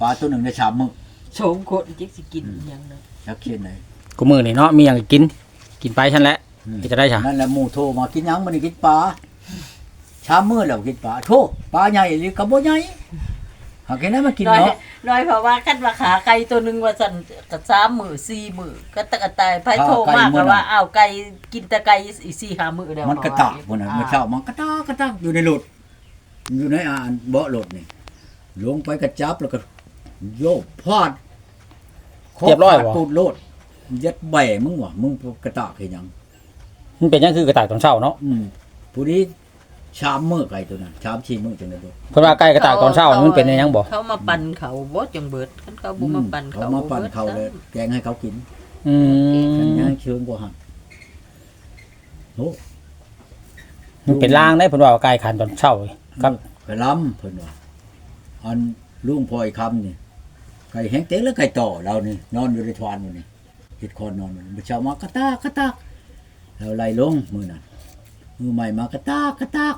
ปลาตัวหนึ่งในชามมื้อโฉมคนจิกสิกินอิหยังเนาะจักเขียนไหนกูมือนี่เนาะมีหยังกิน กินไปฉันแหละอืมจะได้จ้ะนั่นแหละหมู่โทรมากินหยังมื้อนี้กินปลาชามมื้อแล้วกินปลาโทปลาใหญ่หรือก็บ่ใหญ่หากกินได้มากินน้อยเนาะ น้อยเพราะว่าคันว่าขาไก่ตัวหนึงว่าสั่นก็3มื้อ4มื้อก็ตะกะตายไผโทรมากก็ว่าอ้าวไก่กินแต่ไก่อีก4 5มื้อแล้วมันกระตากพุ่นน่ะเมื่อเช้ามันกระตากกระตากอยู่ในรถอยู่ในอ่านเบาะรถนี่ลงไปกระจับแล้วก็ โยกพาดคเรียบร้อยขาดบ่ตูดโลดยัดแบมึงวะมึงกระตากเฮ็ดหยัง มันเป็นหยังคือกระต่ายตอนเช้าเนาะอืมผู้นี้ชามมือไก่ตัวนั้นชามชีมือจังได๋บ่ เพิ่นว่าใกล้กระต่ายตอนเช้านี่มันเป็นหยังบ่เขามาปั่นเขาบ่จังเบิดคันเขาบ่มาปั่นเขาเขามาปั่นบ่บิดเขาเลย แกงให้เขากินอืฉันมยังเชิงบ่หันโอ้มันเป็นล่างได้เพิ่นว่าใกล้ขันตอนเช้าครับ ไปล้ำเพิ่นว่าอันลุงพลอยคำนี่ ไก่แห้งเต็กแล้วไก่ต่อเรานี่นอนอยู่ในทวานอยู่นี่คิดคอนนอนอยู่มื้อเช้ามากระตากกระตากแล้วไล่ลงมื้อนั้นมือใหม่มากระตากกระตาก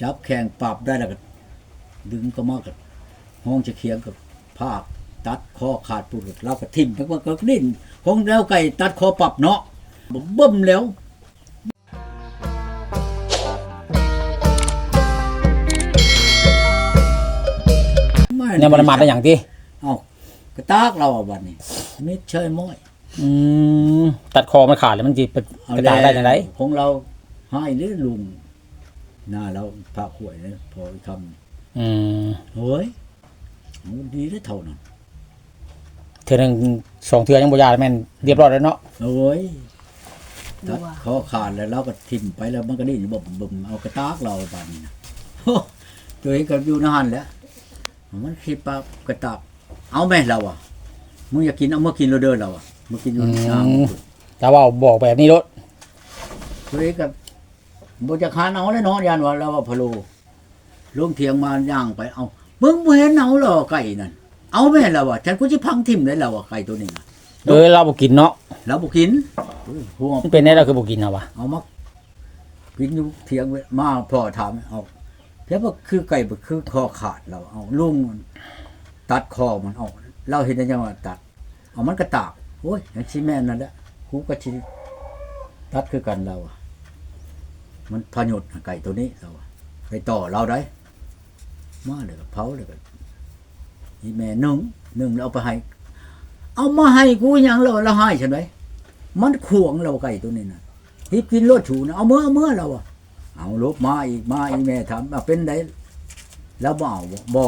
จับแข้งปรับได้แล้วก็ดึงก็มากับห้องจะเคียงกับภาคตัดคอขาดปุดเราก็ทิ่มไปว่าก็ดิ้นของแล้วไก่ตัดคอปรับเนาะบ่เบิ่มแล้วเนี่ยมันมาได้หยังติเอา กระตากเราอะบัดนี้มิดเชยม้อยอืมตัดคอมันขาดแล้วมันสิเป็นกระต่ายได้จังไดของเราให้หรือลุงหน้าเราพระขวยนะพออีกคอืมำเฮ้ยเอาดีได้เท่านั้นเทื่อหนึงสองเทื่อยังบ่ยาแม่นเรียบร้อยแล้วเนาะเฮ้ยดูตัดว่าคอขาดแล้วเราก็ทิ่มไปแล้วมันก็ดิ้นบ่มบ่มเอากระตากเราบัดนี้นะโอ้ตัวเองก็อยู่นานแหล้วมันคิดปากกระตาก เอาแม่เราอะมึงอยากกินเอามากินเราเดินเราอะมากินอยู่น้ำแต่ว่าบอกแบบนี้รถตัวเองกับบุจะคานเอาแล้วเนาะยันว่าเราว่าพะโลลงเถียงมาย่างไปเอามึงบ่เห็นเอาเหรอไก่นั่นเอาแม่นแล้วว่ะฉันกูจะพังทิ่มได้แล้วว่ะไก่ตัวนี้น่ะเออเราบ่กินเนาะแล้วบ่กินหัวมันเป็นได้เราคือบ่กินเอาวะเอามากินอยู่เถียงไว้มาพ่อถามเอาแล้วว่าคือไก่บ่คือคอขาดเราเอาลุงมัน ตัดคอมันเอาเราเห็นได้ยังว่าตัด เอามันก็ตากโอ้ยอย่างชิแม่นั่นแหละกูก็ชิตัดคือกันเราอะมันพยุดไก่ตัวนี้เราอะไปต่อเราได้มาเลยก็เผาเลยก็อีแม่หนึ่งหนึ่งเอาไปให้ เอามาให้กูยังเราเราให้ใช่ไหมมันขวงเราไก่ตัวนี้นะที่กินรถถูนะเอาเมื่อเมื่อเราอะเอาลบมาอีกมาอีแม่ถามาเป็นไดแล้วบ่เอาบ่บ่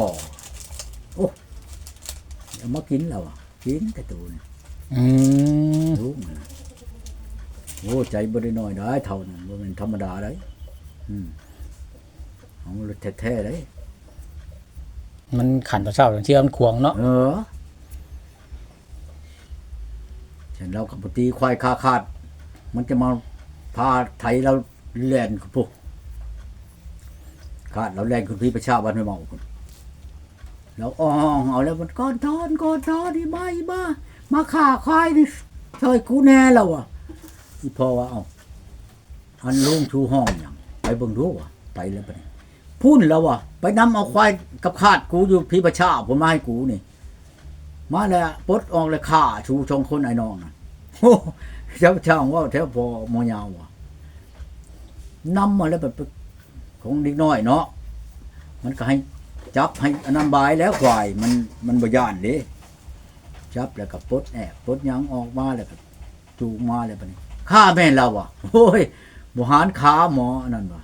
โอ้ เอามากินเราอะกินแต่ตัวนี้อืมรู้มันนะโอ้ใจบ่ได้น้อยได้เท่านั้นบ่แม่นธรรมดาได้อืมเอาเลยแท้ๆได้มันขันตอนเช้าเชื่อมันขวงเนาะเออฉันเรากับปตีควายคาคาด มันจะมาพาไถเราแล่นกับพวกคาดเราแล่นคุณพี่ประชาวันไม่เมาคุณ เราอ้องเอาแล้วมันก้อนทอนก้อนทอนนี่มาอีบ้ามาฆ่าควายนี่ช่วยกูแน่แล้วอะอีพอว่าเอาอันลุงชูห้องอย่างไปเบิ่งดูว่ะไปแล้วไปะเนี่ยพูดแล้วว่ะไปนำเอาควายกับคาดกูอยู่พี่ประชาผมมาให้กูนี่ มาแล้วปลดออกเลยฆ่าชูชงคนไอ้น้องนะโอ้เจ้าช่างว่าแถวพอมอยาวว่ะนำมาแล้วแบบของเด็กน้อยเนาะมันก็ให้ จับให้อนนันบายแล้วควายมันมันบ่ย่านเด้จับแล้วก็ปลดแอบปลดหยังออกมาแล้วก็จูงมาแล้วบัดนี้ฆ่าแม่นเราอะโอ้ยบุหารขาหมออันนั่นว่ะ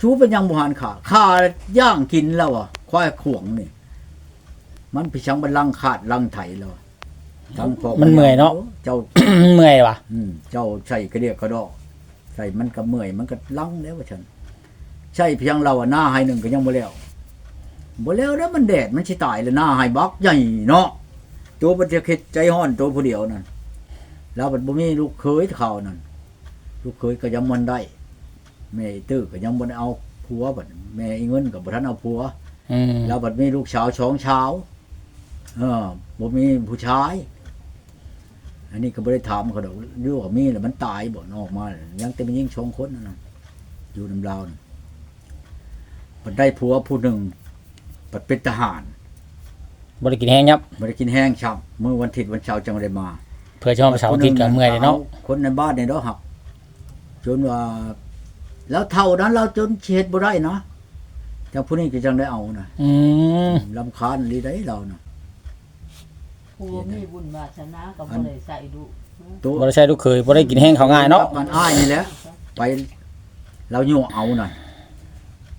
ชูเป็นหยังบุหารขาฆ่าย่างกินแล้วอะควายขวงนี่มันพิชังบันลังขาดลังไถแล้วทั้งพ่มันเมื่อยเนาะเจ้าเมื่อยว่ะอืมเจ้าใส่กระเดียกกระดอกใส่มันก็เมื่อยมันก็ลังแล้วว่าฉัน ใช่เพียงเราอะหน้าให้หนึ่งก็ยังบ่แล้ว บ่แล้วแล้วมันแดดมันสิตายแล้วหน้าให้บักใหญ่เนาะตัวมันจะคิดใจห้อนตัวผู้เดียวนั่นแล้วมันบ่มีลูกเคยเขานั่นลูกเคยก็ยังมันได้แม่อีตื้อก็ยังบ่ได้เอาผัวบัดแม่อีเงินก็บ่ทันเอาผัวอืมแล้วบัดมีลูกสาวสองชาวเออบ่มีผู้ชาย อันนี้ก็บ่ได้ถามเขาดอกเรื่องว่ามีแล้วมันตายบ่ออกมา ยังแต่มันยิ่งชองคนนั่นน่ะอยู่นำลาวน่ะบัดได้ผัวผู้หนึ่ง บัดเป็นทหารบ่ได้กินแห้งยับ บ่ได้กินแห้งช้ำมื้อวันอาทิตย์วันเสาร์จังได้มา เพื่อชอบเสาร์อาทิตย์กับเมื่อยเลยเนาะคนในบ้านเนี่ยเนาะหักจนว่า แล้วเท่านั้นเราจนเช็ดบ่ได้เนาะจังผู้นี้ก็จังได้เอานะอืมลำคาญลีได้เรานะผู้บ่มีบุญวาสนาก็บ่ได้ใส่ดุตัวบ่ได้ใช้ลูกเคยบ่ได้กินแห้งเขาง่ายเนาะมันอ้ายนี่แหละไป เราโยเอาหน่อย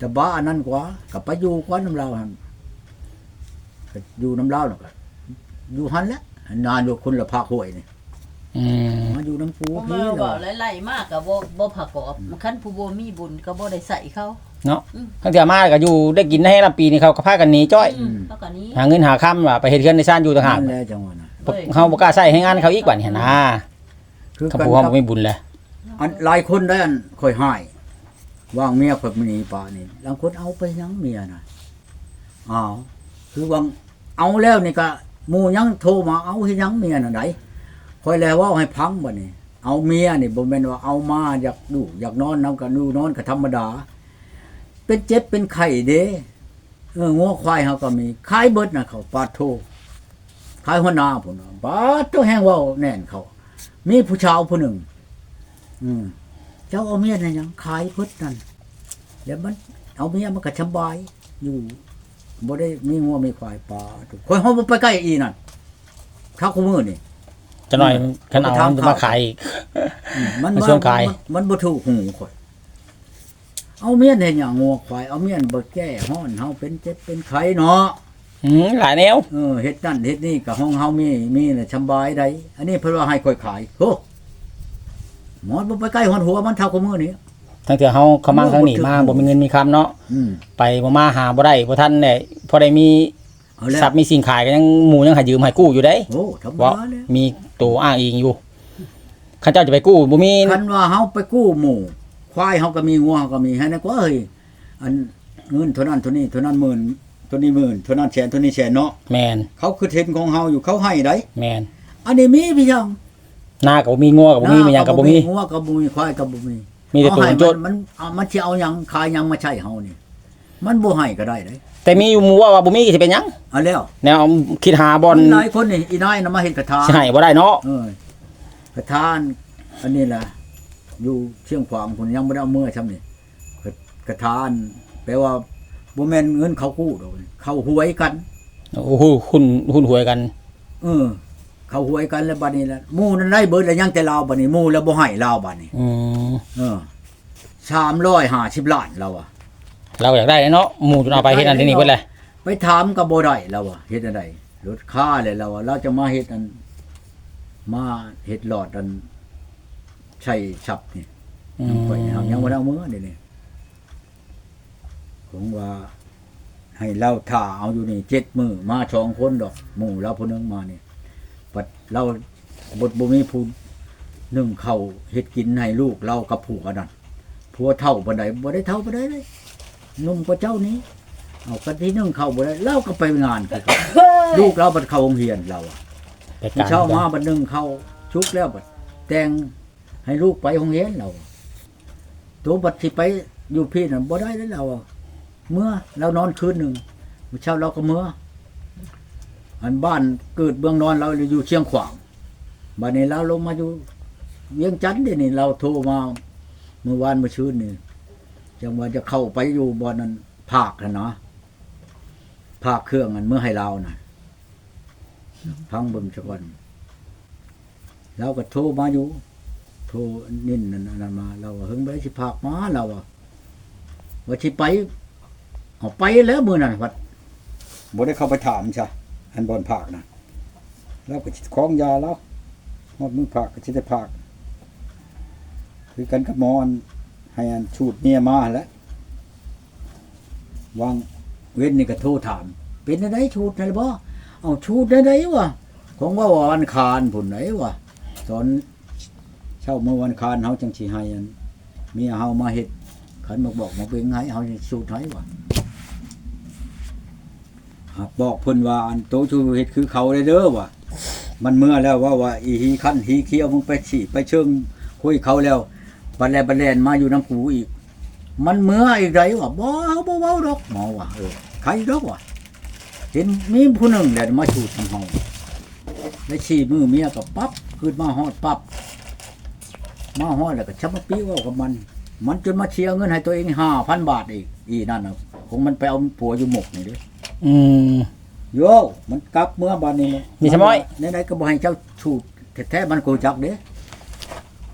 แต่บ้าอันนั้นกว่ากับไปอยู่กว่าน้ำเราหันก็อยู่น้ำเราเนาะก็อยู่หันแหละนานอยู่คนละภาคห้วยนี่อืมมาอยู่น้ำปูบ่พี่มาเราบ่ไล่ๆมากก็บ่บ่ประกอบคันผู้บ่มีบุญก็บ่ได้ใส่เขา เนาะทั้งเที่ยมาก็อยู่ได้กินให้ลำปีนี่เขาก็พากันหนีจ้อย อืมเท่ากันนี้ หาเงินหาค่ำว่าไปเฮ็ดเรือนในซ่านอยู่ต่างหากนั่นแหละจังหวะนะเฮาบ่กล้าใช้ให้งานเขาอีกบัดนี้หั่นนะคือคำกันพูดคเฮารับบ่มีบุญแหละอันหลายคนได้อันค่อยหาย ว่างเมียเพิ่นหนีป่านี่บางคนเอาไปยังเมียน่ะอ้าวคือว่าเอาแล้วนี่ก็มูยังโทรมาเอาให้ยังเมียน่ะไดค่อยแล้วว่าให้พังบัดนี้เอาเมียนี่บ่แม่นว่าเอามาอยากดูอยากนอนนํกันดูนอนก็ธรรมดา เป็นเจ็บเป็นไข้เด้เอองัวควายเฮาก็มีขายเบิดน่ะเขาปาโทขายหัวหน้าพุ่นบาดโตแห้งเว้าแน่นเขา มีผู้ชาวผู้หนึ่ง อืม เจ้าเอาเมียนั่นยังขายพุทธนั่นแล้วมันเอาเมียมันก็สบายอยู่บ่ได้มีงัวมีควายปลาทุกคนเฮาบ่ไปใกล้อีนั่นข้าวคู่มือนี่จะหน่อยคันเอามันจะมาขายอีกอืมมันมันชวนขายมันมันบ่ถูกหูข่อยเอาเมียนเฮ็ดหยังงัวควายเอาเมียนบ่แก้ฮ้อนเฮาเป็นเจ็บเป็นไข้เนาะอืมหลายแนวเออเฮ็ดนั่นเฮ็ดนี่ก็ห้องเฮามีมีน่ะสบายได้อันนี้เพิ่นว่าให้ข่อยขายโห หมอนบ่ไปใกล้หัวหัวมันเท่าคู่มือนี่ทั้งเที่ยเฮาเขามาทางนี้มาบ่มีเงินมีคำเนาะอืมไปบ่มาหาบ่ได้บ่ทันได้พอได้มีเอาแล้วทรัพย์มีสิ่งขายก็ยังหมู่ยังให้ยืมให้กู้อยู่เด้โอ้ธรรมว่าดาแล้วมีตัวอ้างอิงอยู่ข้าเจ้าจะไปกู้บ่มีคันว่าเฮาไปกู้หมู่ ควายเฮาก็มีงัวเฮาก็มีให้นะกว่าเฮ้ยอันเงินเท่านั้นเท่านี้เท่านั้นหมื่นเท่านี้หมื่นเท่านั้นแสนเท่านี้แสนเนาะแมนเขาคือเทรนของเฮาอยู่เขาให้ได้แมนอันนี้มีพี่ยัง หน้าก็บ่มีงัวก็บ่มีมีหยังก็บ่มีงัวก็บ่มีควายก็บ่มีมีแต่ตัวเอาให้โจดมันมันเอามันสิเอาหยังขายหยังมาใช้เฮานี่ มันบ่ให้ก็ได้เด้แต่มีอยู่หมู่ว่าว่าบ่มีสิเป็นหยังเอาแล้วแนวคิดหาบอลมันหลายคนนี่อีนายน่ะมาเฮ็ดกระทาสิให้บ่ได้เนาะเออกระทานอันนี้แหละอยู่เชียงขวางพุ่นยังบ่ได้เอามือซำนี่กระกระทานแปลว่าบ่แม่นเงินเขากู้ดอกนี่เขาหวยกันโอ้โหหุ้นหุ้นหวยกันเออ เขาหวยกันแล้วบัดนี้แหละหมู่นั้นได้เบิดแล้วยังแต่ลาวบัดนี้หมู่แล้วบ่ให้ลาวบัดนี้ อืมเออ350ล้านเราอะเราอยากได้เนาะหมู่จนเอาไปเฮ็ดอันนี้เบิดเลยไปถามก็บ่ได้เราอะเฮ็ดอันใดลดค่าเลยเราอะเราจะมาเฮ็ดอัน มาเฮ็ดหลอดอันใช้ฉับนี่อืยังไปเอายังมบ่ได้เอามือเดี๋ยวนี้ผมว่า ให้เราถ่าเอาอยู่นี่เจ็ดมือมาสองคนดอก หมู่เราผู้หนึงมานี่ ปัดเราบทบ่มีผู้หนึ่งเข้าเฮ็ดกินให้ลูกเรากับผัวนั่นผัวเท่าปานใดบ่ได้เท่าปานใดเลยหนุ่มกว่าเจ้านี้เอากันที่หนึ่งเข้าบ่ได้เราก็ไปงานคือกันลูกเราบัดเข้าโรงเรียนเราอะไปกลางเช้ามาบัดหนึงเข้าชุกแล้วบัดแต่งให้ลูกไปโรงเรียนเราอะตัวบัดที่ไปอยู่พี่น่ะบ่ได้แล้วเราอะเมื่อเรานอนคืนหนึ่งมื้อเช้าเราก็เมื่อ อันบ้านเกิดเบืองนอนเราอยู่เชียงขวางบัดนี้เราลงมาอยู่เวียงจันทน์เดี๋ยวนี้เราโทรมาเมื่อวานเมื่อชื่นนี่จังว่าจะเข้าไปอยู่บ่อนนั้นภาคนะเนาะภาคเครื่องอันเมื่อให้เราน่ะพังเบิ่งซะก่อนเราก็โทรมาอยู่ โทรนิ่นนั่นนั่นมา เราเฮิงไปสิภาคมาเราว่าว่าสิไปเอาไปแล้วมื้อนั้นวัดบ่ได้เข้าไปถามใช่ อันบอนภาคนะเราก็สิคล้องยาแล้วหมดมือภาคก็สิได้ภาคคือกันกับมอนให้อันชูดเมียมาแล้ววางเว้นนี่ก็โทรถาม เป็นอะไรชูดอะไรบ่เอาชูดได้ไดวะของว่าวันคารผุนไหนวะตอนเช้าเมื่อวันคารเฮาจังสิให้อันเมียเฮามาเฮ็ดขันบอกบอกมาเป็นไงเฮาชูดให้วะ บอกเพิ่นว่าอันโตชูเฮ็ดคือเขาเลยเด้อวะมันเมื่อแล้วว่าว่าอีฮีคันฮีเคียวมึงไปฉีไปเชิงคุยเขาแล้วบันแลบันแลนมาอยู่น้ำกูอีก มันเมื่ออีกไรวะบ่เอาบ่เว้าดอกหมอว่ะเออใครดอกวะเห็นมีผู้หนึ่งแหละมาชูทางห้องแล้วชี้มือเมียก็ปั๊บขึ้นมาฮอดปั๊บมาฮอดแล้วก็ชับมาปี้ว่ากับมัน มันจนมาเชียร์เงินให้ตัวเองห้าพันบาทอีกอีนั่นนะคงมันไปเอาผัวอยู่หมกนี่เด้ อืม โยมันกลับเมื่อบานนี้เลยมีสมอยไหนๆก็บ่ให้เจ้าชูดแท้ๆมันโกจักเด้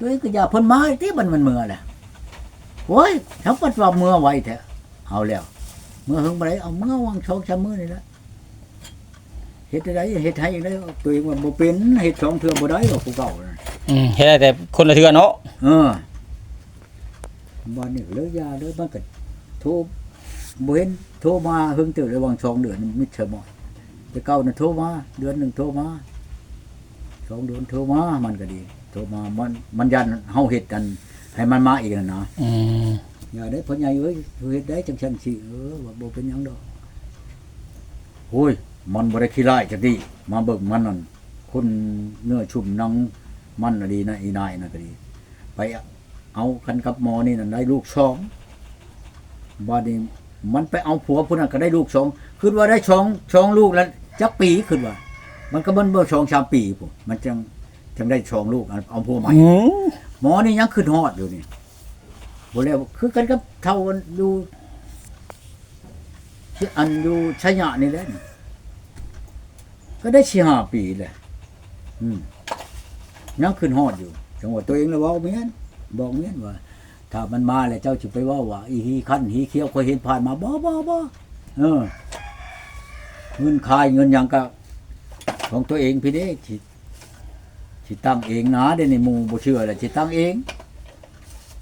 ด้วยก็อย่าเพ่นมาที่มันมันเมื่อแหละโอ้ยทั้งปัดว่าเมื่อไว้แท้เอาแล้ว เมื่อหึงบ่ได้เอาเมื่อวางช่องชามมือนี่ละเฮ็ดได้เฮ็ดให้ได้ตัวเองว่าบ่เป็นเฮ็ดสองเทื่อบ่ได้หรอกผู้เก่าน่ะอืมเฮ็ดได้แต่คนละเทื่อเนาะเออบ้านนี่ก็เลยยาเลยมันก็โทร บ่เห็นโทรมาหึงตื่นระหว่างสองเดือนมิดเชอร์มอยแต่เก่าน่ะโทรมาเดือนหนึงโทรมาสองเดือนโทรมามันก็ดี โทรมามันมันยันเฮาเฮ็ดกัน ให้มันมาอีกนั่นนะอืมอย่าได้พ่อใหญ่เอ้ยเฮ็ดได้จังซั่นสิเออว่าบ่เป็นหยังดอกโอ้ยมันบ่ได้ขี้ร้ายจักดีมาเบิ่งมันนั่นคนเนื้อชุ่มหนังมันน่ะดีนะอีนายน่ะก็ดี ไปเอากันกับหมอนี่นั่นได้ลูกสองบ้านนี้ มันไปเอาผัวผู้นั้นก็ได้ลูกสองคือว่าได้สองสองลูกแล้วจักปีคือว่า มันก็เบิ่นเบิ่สองสามปีพุ่นมันจังจังได้สองลูกอันเอาผัวใหม่อืมหมอนี่ยังขึ้นฮอดอยู่นี่บ่แล้วคือกันกับเท่ากันอยู่ที่อันอยู่ชัยยะนี่แหละนี่ก็ได้สี่ห้าปีแหละอืมยังขึ้นฮอดอยู่จังหวะตัวเองแล้วเว้าเมียนบอกเมียนว่า ถ้ามันมาแล้วเจ้าจะไปว่าว่าอีฮีคันฮีเขียวเคยเห็นผ่านมาบ่บ่บ่เออเงินคายเงินยังก็ของตัวเองพี่เด้สิสิตั้งเองนะเดี๋ยวนี้หมูบ่เชื่อแหล้วสิตั้งเอง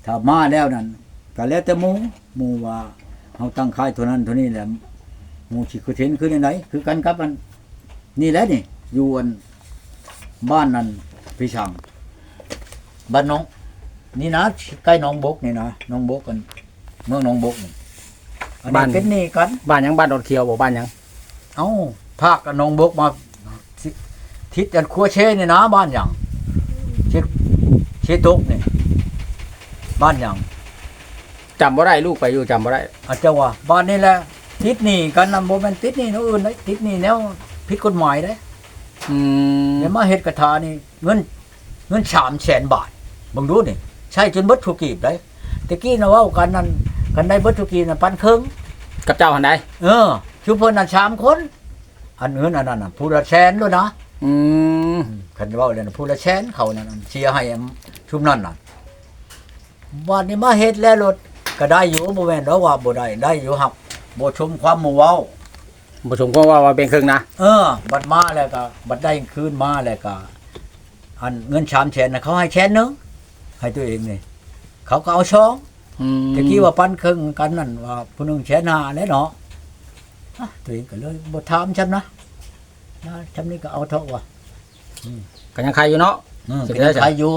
ถ้ามาแล้วนั่นก็แล้วแต่หมูหมูว่าเฮาตั้งค่ายเท่านั้นเท่านี้แหละหมู่สิคือเห็นคือในไหนคือกันกับอันนี่แหละนี่อยู่อันบ้านนั้นพี่ช่างบ้านน้อง นี่นะใกล้หนองบกนี่นะหนองบกกันเมืองหนองบกนี่อันนี้เป็นนี่กัน บ้านหยังบ้านดอนเขียวบ่บ้านหยังเอ้าภาคกับหนองบกมาทิทิศกันครัวเชนี่นะบ้านหยังเชเชตุกนี่บ้านหยังจำบ่ได้ลูกไปอยู่จำบ่ได้อาจจะว่าบ้านนี่แหละทิศนี่กันนำบ่แม่นทิศนี่เนาะอื่นเลยทิศนี่แนวผิดกฎหมายเด้อืมเดี๋ยวมาเฮ็ดกระทานี่เงินเงิน300,000บาทเบิ่งดูนี่ ใช้จนเบิดทุกกีบได้ตะกี้น่ะเว้ากันนั่นกันได้เบิดทุกกีบน่ะปันครึ่งกับเจ้าหันใดเออชุมพลน่ะสามคน อันเงินอันนั้นน่ะผู้ละแสนด้วยนะอืมคันเว่าเลยนะผู้ละแสนเขานั่นนะเชียร์ให้ชุมนั้นน่ะวันนี้มาเฮ็ดแล้วรถก็ได้อยู่บ่แม่นดอกว่าบ่ได้ได้อยู่หักบ่ชมความหมู่เว้าบ่สมก็ว่าว่าเป็นครึ่งนะเออ บัดมาแล้วก็บัดได้คืนมาแล้วก็อันเงิน3แสนน่ะเขาให้แสนหนึง ให้ตัวเองนี่เขาก็เอาช่องอืมตะกี้ว่าปันครึ่งกันนั่นว่าผู้หนึงแสนห้าแล้วเนาะอะตัวเองก็เลยบ่ถามฉันนะนะฉันนี่ก็เอาเถอะว่ะก็ยังใครอยู่เนาะอืมสิเป็ไปได้นจ้ะใครอยู่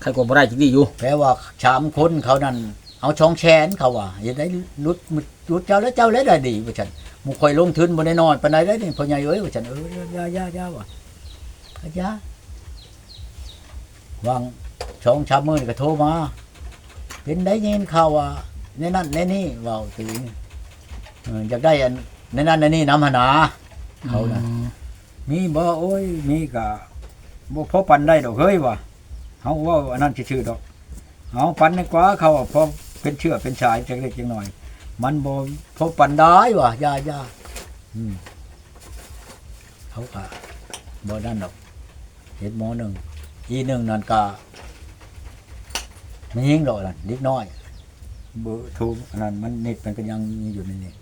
ใครกลัวบ่ได้จริงดีอยู่แปลว่าสามคนเขานั่นเอาช่องแชนเขาว่าอย่าได้ลุดมุดลุดเจ้าแล้วเจ้าแล้วได้ดีว่าฉันหมูคอยลงทุนบ่ได้นอนปานใดได้นี่พ่อใหญ่เอ้ยว่าฉันเออยายายาว่ะก็ยาวาง ช่องชามมือนี่ก็โทรมา เป็นได้ยินข่าวว่าในนั้นในนี่เว้าตีเอออยากได้อันในนั้นในนี่น้ำหนนาเขาน่ะอืมมีบ่โอ้ยมีกะบ่พอปันได้ดอกเฮ้ยว่ะเฮาเว่าอันนั้นชื่อๆดอกเอาปันดีกว่าเขาอะพอเป็นเชื่อเป็นชายจังเล็กจังหน่อย มันบ่พอปันได้ว่ะย่าย่าอืมเขากะบ่นั่นดอกเฮ็ดหมอหนึ่งอีหนึ่งนั่นกะ มันยิงดอกนั่นเล็กน้อยเบอร์โทรอันนั้นมันเน็ตมันก็ยังมีอยู่ในนี่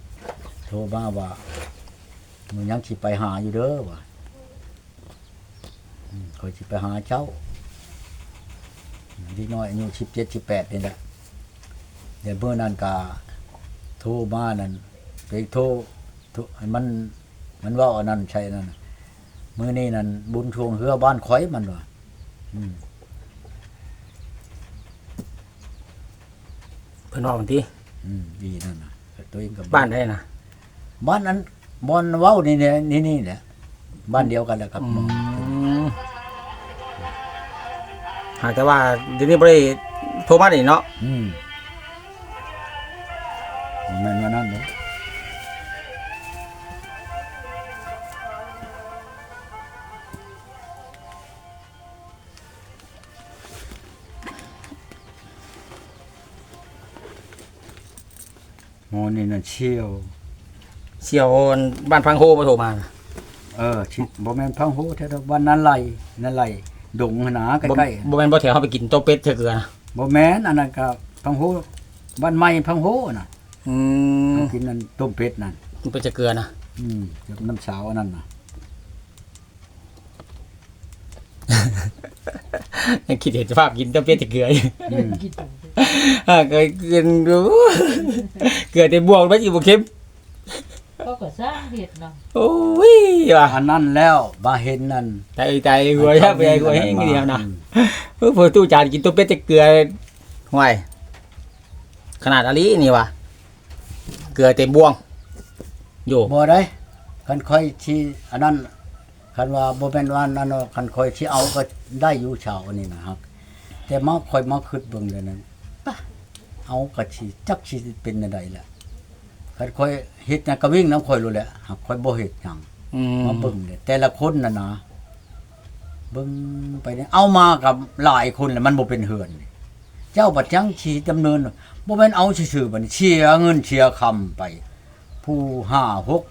โทรมาว่ามันยังสิไปหาอยู่เด้อว่ะคอยสิไปหาเจ้าเด็กน้อยอายุสิบเจ็ดสิบแปดนี่แหละเดี๋ยวเมื่อนั้นกาโทรมานั่นไปโทรโทรมันมันว่าอันนั้นใช่นั่นมื่อนี้นั่นบุญทวงเฮือบ้านคอยมันว่ะอืม พิ่นว่าวันที่อืมดีนั่นนะตัวเองกับบ้านได้นะบ้านนั้นบอนเว้านี่เนี่ยนี่นี่แหละบ้านเดียวกันแหละครับอืมหากแต่ว่าเดี๋ยวนี้บ่ได้โทรมานี่เนาะอืมแม่นว่านั่นเนาะ นี่นั่นเชี่ยว เสี่ยวบ้านพังโฮมาโทรมาเออชิบ่แม่นพังโหแท้ดอกวันนั้นไหลนั่นไหลดงหนาใกบ่ล้บ่แม่นบ่แถวเฮาไปกินโตเป็ดเถื่อเกลือนะๆบ่แม่นอันนั้นก็พังโหบ้านใหม่พังโหน่ะอืมกินนั่นต้มเป็ดนั่นมันเป็นเถื่อเกลือนะอืมกับน้ำสาวอันนั้นน่ะ ยังคิดเห็นสภาพกินโตเป็ดเถื่อเกลืออยู่อืมอ่าเคยกินดูเกลือแต่บวกมันสิบ่เค็มก็ก็สร้างเห็ดเนาะโอ้ยว่ะอันนั้นแล้วมาเห็นนั่นตายตายหัวแทบไปหัวแห้งเดียวนะเพิ่งเปิดตู้จานกินตัวเป็ดจะเกลือห่วยขนาดอะไรนี่วะเกลือเต็มบ่วง อยู่บ่ได้คันค่อยที่อันนั้น คันว่าบ่แม่นว่านั่นเนาะคันค่อยที่เอาก็ได้อยู่เช้าอันนี้นะครับ แต่มาค่อยมาคิดเบิ่งเดี๋ยวนั้นปะเอาก็สิจักสิเป็นจังไดแหละคันค่อยเฮ็ดหยังก็วิ่งน้ำค่อยรู้แหละหากค่อยบ่เฮ็ดหยังอืมมาเบิ่งเนี่ยแต่ละคนน่ะนะเบิ่งไปเนี่ยเอามากับหลายคนแล้วมันบ่เป็นเหือนนี่เจ้าบัดจังชีดำเนินบ่แม่นเอาซื่อๆบัดนี้เชียเงินเชียคำไป ผู้ห้าหก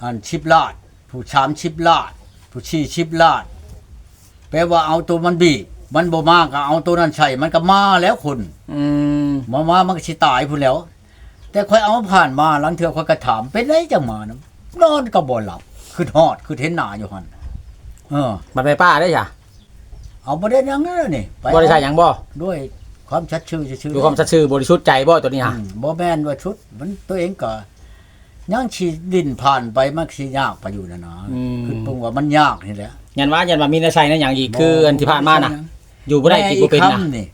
อันชิบลาด ผู้ชามชิบลาด ผู้ชีชิบลาด แปลว่าเอาตัวมันบีบมันบ่มากก็เอาตัวนั้นใช่มันก็มาแล้วคนอืมมามามันก็สิตายพุ่นแล้ว แต่ค่อยเอาผ่านมาหลังเทื่อค่อยก็ถามเป็นไดจังมานะนอนก็บ่หลับคือฮอดคือเห็นหน้าอยู่หั่นเออ มันไปป้าได้จ้ะเอาบ่ได้หยังนั่นน่ะนี่ไปบ่ได้ใช่หยังบ่ด้วยความชัดชื่อชื่อดูความสัตย์ซื่อบริสุทธิ์ใจบ่ตัวนี้ฮะ อืมบ่แม่นว่าชุด มันตัวเองก็ ยังชีดินผ่านไปมันสิยากไปอยู่นะนะคือเพิ่งว่ามันยากนี่แหละยันว่ายันว่ามีในใส่ในอย่างอีกคืออันที่ผ่านมาน่ะ อยู่บ่ได้กินบ่เป็นนะแม่อีคำนี่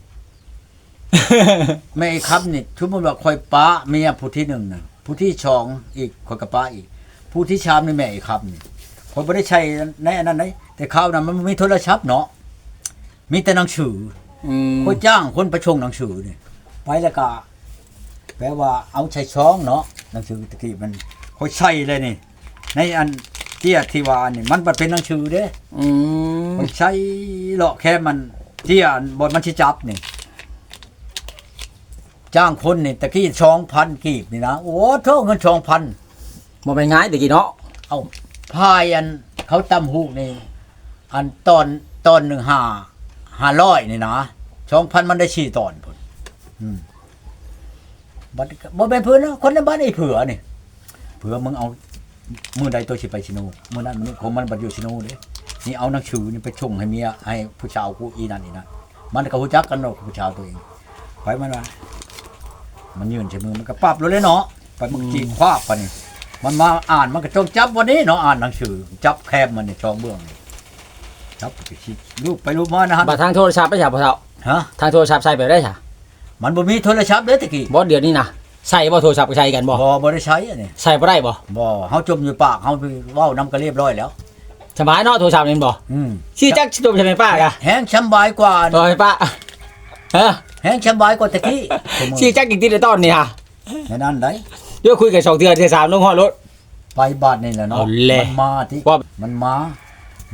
แม่อีกคำนี่ทุกคนว่าคอยป้าเมียผู้ที่หนึ่งน่ะผู้ที่สองอีกคอยกับป้าอีก ผู้ที่ชามนี่แม่อีกคำนี่ผมไม่ได้ใช้ในอันนั้นเลยแต่ข้าวนั้นมันมีโทรศัพท์เนาะมีแต่หนังสือ อืมเขาจ้างคนประชงหนังสือนี่ไปแล้วก็ แปลว่าเอาใช้ช้องเนาะหนังสือตะกี้มันเขาใช้เลยนี่ ในอันเจียที่ว่านี่มันบ่เป็นหนังสือเด้อืมมันใช้เลาะแค่มันเจียบนมันชิจับนี่ จ้างคนนี่ตะกี้ช่องพันกีบนี่นะโอ้เท่าเงินช่องพันบ่เป็นง่ายตะกี้เนาะเอาพายอันเขาตำหูกนี่ อันตอนตอนหนึ่งห้าห้าร้อยนี่นะช่องพันมันได้สี่ตอนพุ่นอืม บัดบ่เป็นเพื่อนนะคนในบ้านไอ้เผือนี่เผือมึงเอามือใดตัวสิไปชิโนมือนั้นมันของมันบัดอยู่ชิโนเด้นี่เอาหนังสือนี่ไปชงให้เมียให้ผู้ชาวกูอีนั่นนี่นะมันก็ฮู้จักกันเนาะกับผู้ชาวตัวเองไปมันว่ามันยืนใช้มือมันก็ปรับเลยเนาะไปมันจีคว้าไปนี่มันมาอ่านมันก็ต้องจับวันนี้เนาะอ่านหนังสือจับแคบมันในช่องเบื้องนี่จับไปคิดรูปไปรูปมานะฮะบัดทางโทรศัพท์ไปจ้ะพ่อเฒ่าฮะทางโทรศัพท์ใส่ไปได้จ้ะ มันบ่มีโทรศัพท์เด้อตะกี้บ่เดี๋ยวนี้นะใส่บ่โทรศัพท์ก็ใช้กันบ่บ่บ่ได้ใช้อันนี้ใส่บ่ได้บ่บ่เฮาจมอยู่ปากเฮาไปเว้านํก็เรียบร้อยแล้วสบายเนาะโทรศัพท์นี่บ่อืมชื่อจักสิจมใช่ไหมป้ากะแฮงสำบายกว่าโอ้ยป้าฮะแฮงสำบายกว่าตะกี้ชื่อจักอีกทีละตอนนี่ฮะแค่นั้นได้เดี๋ยวคุยกันสองเทื่อเทื่อสามลงฮอดรถไปบาดนี่แหละเนาะเอาแหละมันมาที่ว่ามันมา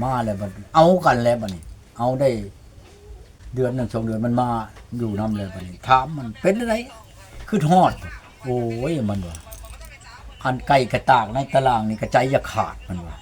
มาแล้วบัดเอากันแล้วบัดนี้เอาได้ เดือนหนึงสองเดือนมันมาอยู่นำแล้วบัดนี้ถามมันเป็นอะไรคือฮอด โอ้ยมันว่าอันไก่กระตากในตารางนี่กระใจจะขาดมันว่า